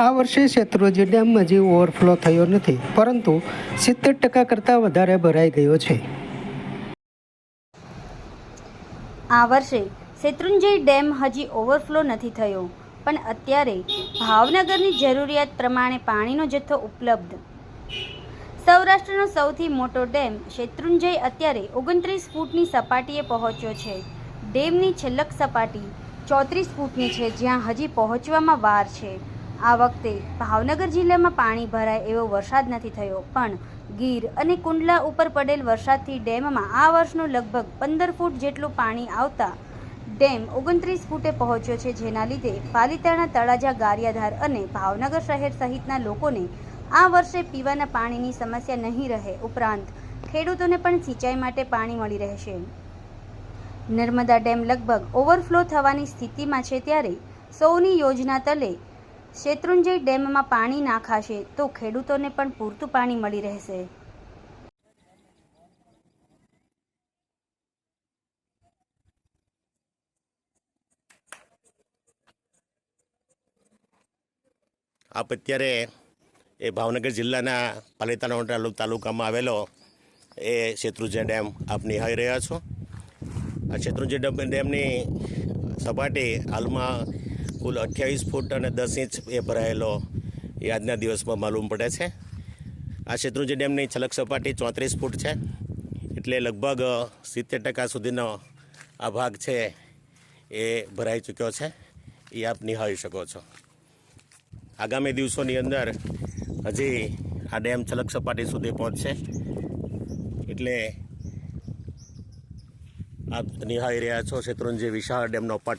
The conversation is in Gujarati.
આ વર્ષે શેત્રુંજી ડેમ હજી ઓવરફ્લો થયો નથી, પરંતુ સિત્તેર ટકા કરતાં વધારે ભરાઈ ગયો છે. આ વર્ષે શેત્રુંજય ડેમ હજી ઓવરફ્લો નથી થયો, પણ અત્યારે ભાવનગરની જરૂરિયાત પ્રમાણે પાણીનો જથ્થો ઉપલબ્ધ. સૌરાષ્ટ્રનો સૌથી મોટો ડેમ શેત્રુંજય અત્યારે ઓગણત્રીસ ફૂટની સપાટીએ પહોંચ્યો છે. ડેમની છેલ્લક સપાટી ચોત્રીસ ફૂટની છે, જ્યાં હજી પહોંચવામાં વાર છે. આ વખતે ભાવનગર જિલ્લામાં પાણી ભરાય એવો વરસાદ નથી થયો, પણ ગીર અને કુંડલા ઉપર પડેલ વરસાદથી ડેમમાં આ વર્ષનું લગભગ પંદર ફૂટ જેટલું પાણી આવતા ડેમ ઓગણત્રીસ ફૂટે પહોંચ્યો છે, જેના લીધે પાલિતાણા તળાજા, ગારિયાધાર અને ભાવનગર શહેર સહિતના લોકોને આ વર્ષે પીવાના પાણીની સમસ્યા નહીં રહે, ઉપરાંત ખેડૂતોને પણ સિંચાઈ માટે પાણી મળી રહેશે. નર્મદા ડેમ લગભગ ઓવરફ્લો થવાની સ્થિતિમાં છે ત્યારે સૌની યોજના તલે શેત્રુંજય ડેમમાં પાણી નાખાશે તો ખેડૂતોને પણ પૂરતું પાણી મળી રહેશે. આપ અત્યારે એ ભાવનગર જિલ્લાના પાલિતાણા તાલુકામાં આવેલો એ શેત્રુંજય ડેમ આપ નિહાળી રહ્યા છો. આ શેત્રુંજય ડેમ ડેમની સપાટી હાલમાં કુલ અઠ્યાવીસ ફૂટ અને દસ ઇંચ એ ભરાયેલો એ આજના દિવસમાં માલુમ પડે છે. આ શેત્રુંજી ડેમની છલક સપાટી ચોત્રીસ ફૂટ છે. એટલે લગભગ સિત્તેર ટકા સુધીનો આ ભાગ છે એ ભરાઈ ચૂક્યો છે. એ આપ નિહાળી શકો છો. આગામી દિવસોની અંદર હજી આ ડેમ છલક સપાટી સુધી પહોંચશે. એટલે આપ નિહાળી રહ્યા છો શેત્રુંજી વિશાળ ડેમનો પટ.